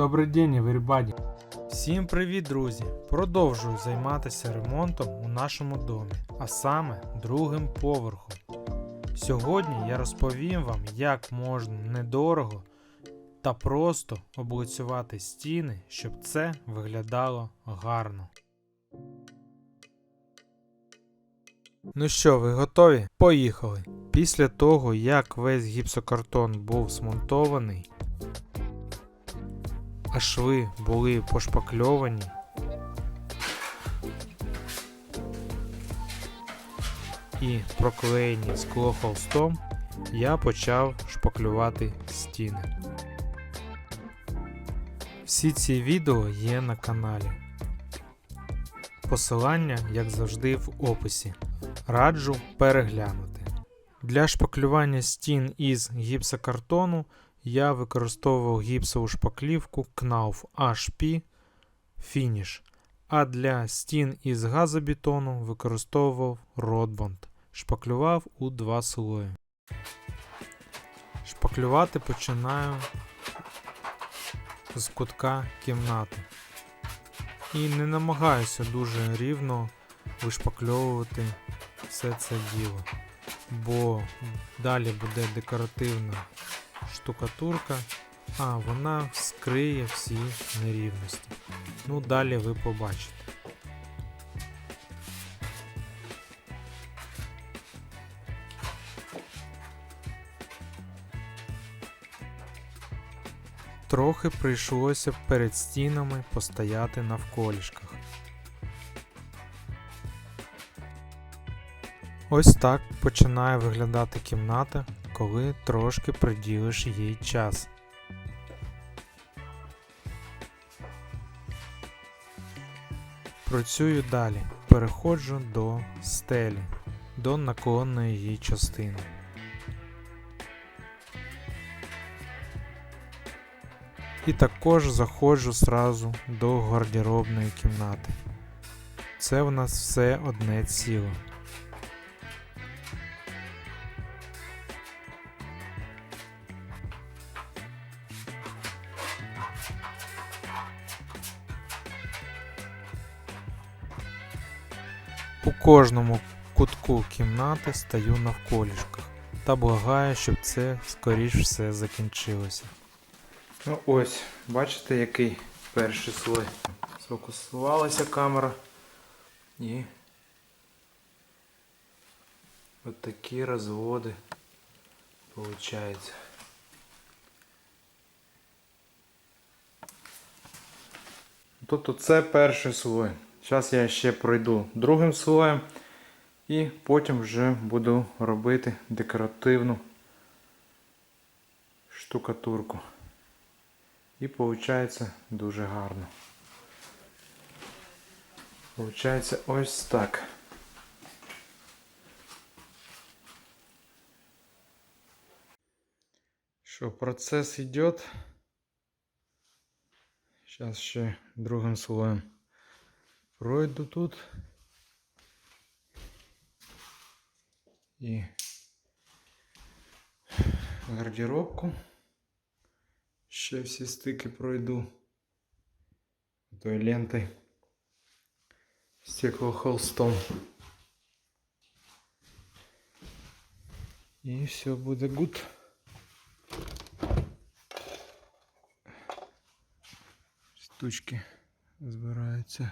Добрий день, everybody. Всім привіт, друзі! Продовжую займатися ремонтом у нашому домі, а саме другим поверхом. Сьогодні я розповім вам, як можна недорого та просто облицювати стіни, щоб це виглядало гарно. Ну що, ви готові? Поїхали! Після того, як весь гіпсокартон був змонтований, а шви були пошпакльовані. І проклеєні скло холстом, я почав шпаклювати стіни. Всі ці відео є на каналі. Посилання, як завжди, в описі. Раджу переглянути. Для шпаклювання стін із гіпсокартону я використовував гіпсову шпаклівку Knauf HP Finish, а для стін із газобетону використовував Rodbond. Шпаклював у два слої. Шпаклювати починаю з кутка кімнати. І не намагаюся дуже рівно вишпакльовувати все це діло, бо далі буде декоративна штукатурка, а вона скриє всі нерівності. Ну, далі ви побачите. Трохи прийшлося перед стінами постояти навколішках. Ось так починає виглядати кімната, коли трошки приділиш їй час. Працюю далі, переходжу до стелі, до наклонної її частини. І також заходжу сразу до гардеробної кімнати. Це в нас все одне ціло. У кожному кутку кімнати стою навколішках та благаю, щоб це скоріш все закінчилося. Ну ось, бачите, який перший слой. Сфокусувалася камера і от такі розводи виходить. Тобто це перший слой. Зараз я ще пройду другим слоєм і потім вже буду робити декоративну штукатурку. І виходить дуже гарно. Получається ось так. Що, процес йде. Зараз ще другим слоєм пройду тут. І гардеробку. Ще всі стики пройду той лентой стеклохолстом. І все буде гуд. Штучки збираються.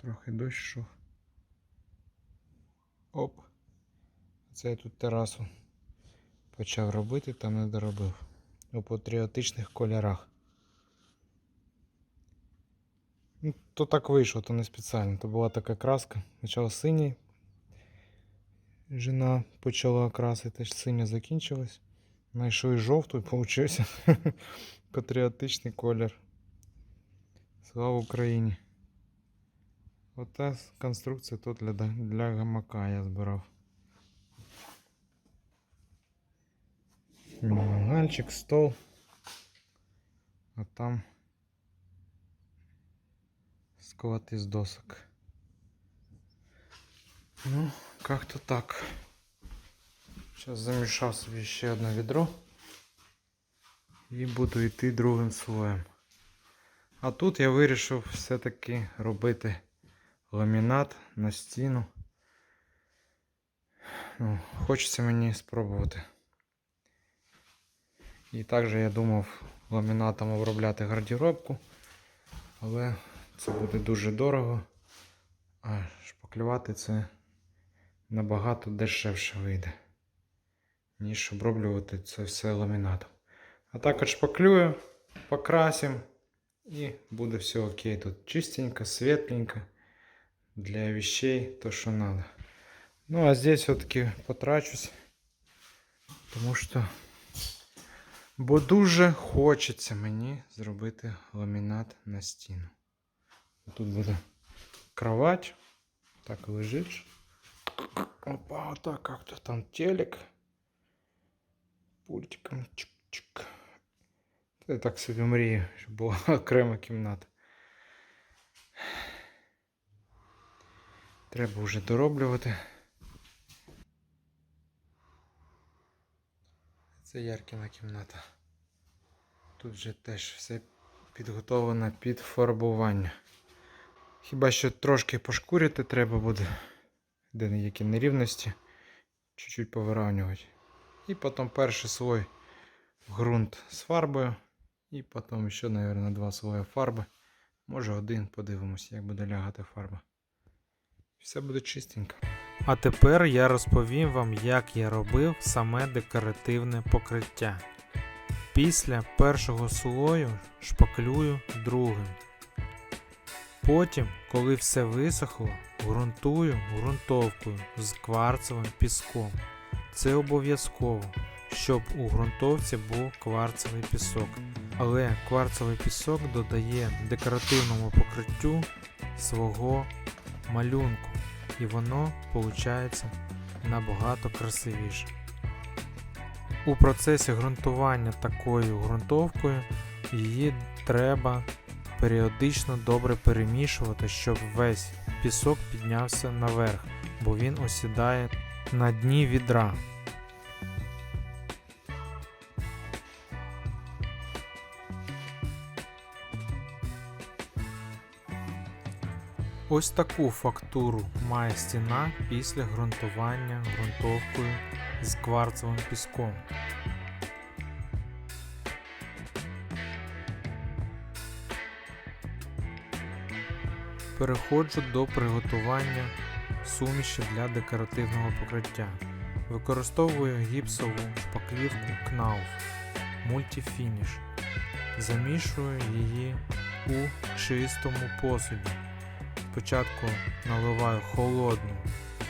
Трохи дощ йшов. Оп. Це я тут терасу почав робити, там не доробив. У патріотичних кольорах. Ну, то так вийшло, то не спеціально. То була така краска. Спочатку синій. Жена почала красити, синя закінчилась. Знайшов і жовту і получився патріотичний колір. Слава Україні! Ота конструкція тут для, для гамака я збирав. Мангальчик, стол. А там склад из досок. Ну, как-то так. Сейчас замешал себе ще одне відро і буду йти другим слоєм. А тут я вирішив все-таки робити ламінат на стіну. Ну, хочеться мені спробувати. І також я думав ламінатом обробляти гардеробку, але це буде дуже дорого, а шпаклювати це набагато дешевше вийде, ніж оброблювати це все ламінатом. А так шпаклюю, покрасим і буде все окей. Тут чистенько, светленько для вещей, то что надо. Ну а здесь все-таки потрачусь, тому що бо дуже хочеться мені зробити ламінат на стіну. Тут буде кровать, так лежить. Опа, вот так как-то там телек. Пультиком чик-чик. Я так собі мрію, щоб була окрема кімната. Треба вже дороблювати. Це Яркіна кімната. Тут вже теж все підготовлено під фарбування. Хіба що трошки пошкурити треба буде, де які нерівності, чуть-чуть повиравнювати. І потім перший слой ґрунт з фарбою. І потім ще, мабуть, два слої фарби. Може один, подивимось, як буде лягати фарба. Все буде чистенько. А тепер я розповім вам, як я робив саме декоративне покриття. Після першого слою шпаклюю другим. Потім, коли все висохло, ґрунтую ґрунтовкою з кварцевим піском. Це обов'язково, щоб у ґрунтовці був кварцевий пісок. Але кварцевий пісок додає декоративному покриттю свого малюнку, і воно виходить набагато красивіше. У процесі ґрунтування такою ґрунтовкою її треба періодично добре перемішувати, щоб весь пісок піднявся наверх, бо він осідає на дні відра. Ось таку фактуру має стіна після ґрунтування ґрунтовкою з кварцевим піском. Переходжу до приготування суміші для декоративного покриття. Використовую гіпсову шпаклівку Knauf Multifinish. Замішую її у чистому посуді. Спочатку наливаю холодну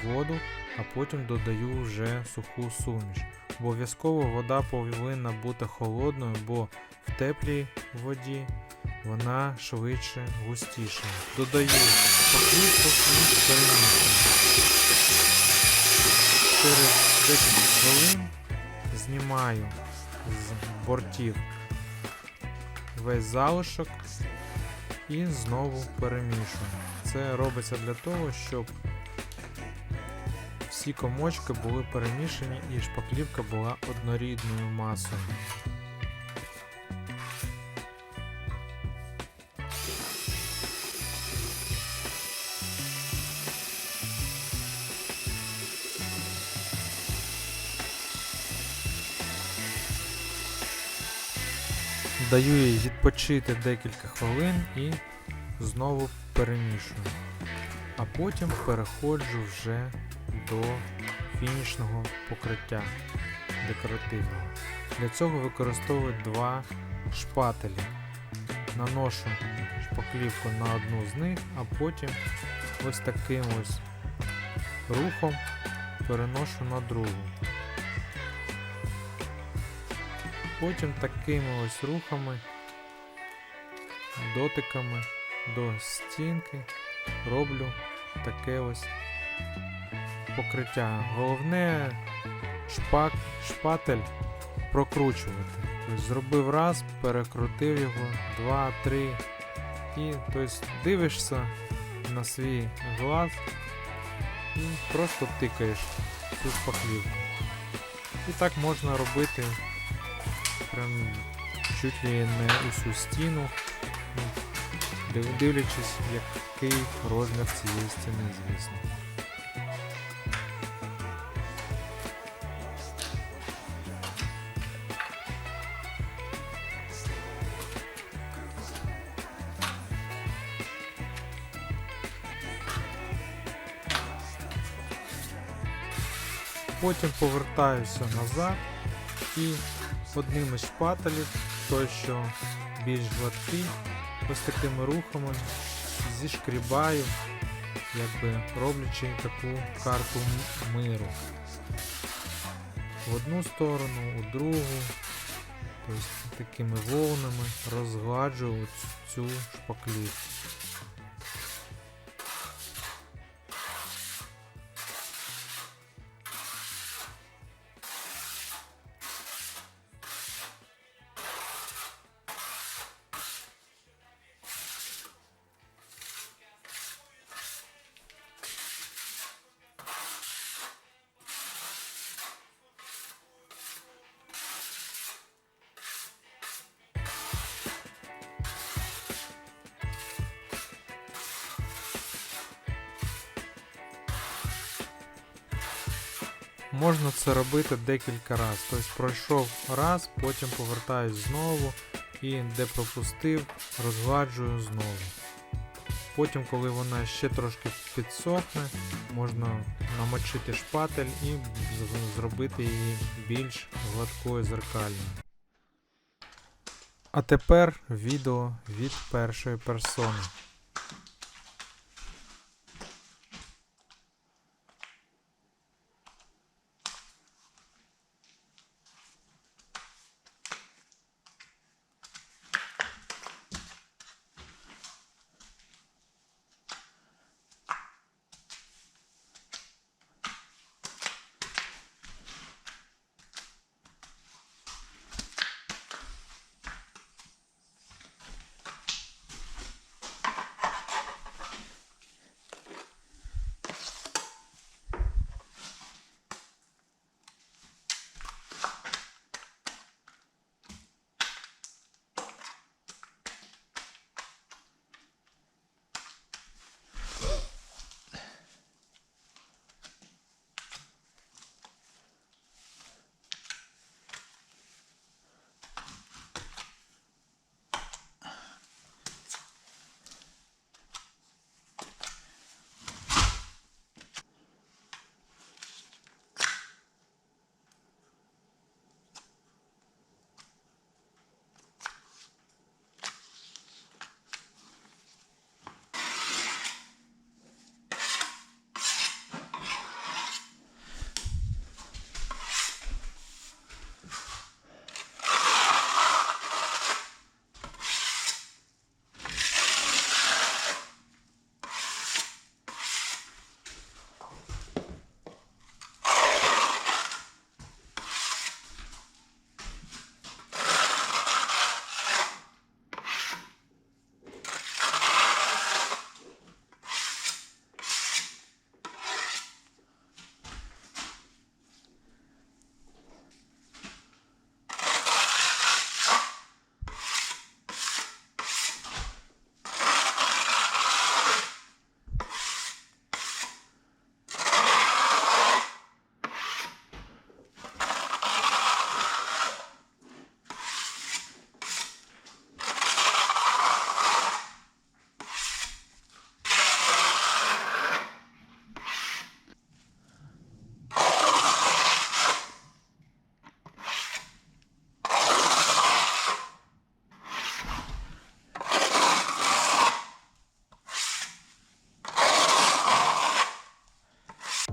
воду, а потім додаю вже суху суміш. Обов'язково вода повинна бути холодною, бо в теплій воді вона швидше густіша. Додаю покрівку і перемішую. Через 10 хвилин знімаю з бортів весь залишок і знову перемішую. Це робиться для того, щоб всі комочки були перемішані і шпаклівка була однорідною масою. Даю їй відпочити декілька хвилин і знову перемішую. А потім переходжу вже до фінішного покриття декоративного. Для цього використовую два шпателі. Наношу шпаклівку на одну з них, а потім ось таким ось рухом переношу на другу. Потім такими ось рухами, дотиками до стінки роблю таке ось покриття. Головне шпак, шпатель прокручувати. Тобто зробив раз, перекрутив його, два, три. І тобто, дивишся на свій глаз і просто тикаєш цю шпаклівку. І так можна робити прям чуть ли не усю стіну. Див- дивлячись, який розмір цієї стіни, звісно. Потім повертаюся назад і одним із шпателів, той що більш гладкий, ось такими рухами зішкрібаю, якби роблячи таку карту миру. В одну сторону, у другу. Тобто такими волнами розгладжую цю шпаклівку. Можна це робити декілька разів. Тобто пройшов раз, потім повертаюсь знову і де пропустив, розгладжую знову. Потім, коли вона ще трошки підсохне, можна намочити шпатель і зробити її більш гладкою зеркальною. А тепер відео від першої персони.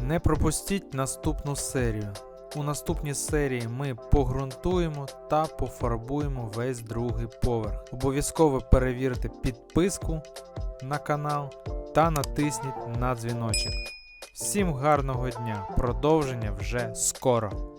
Не пропустіть наступну серію. У наступній серії ми погрунтуємо та пофарбуємо весь другий поверх. Обов'язково перевірте підписку на канал та натисніть на дзвіночок. Всім гарного дня! Продовження вже скоро!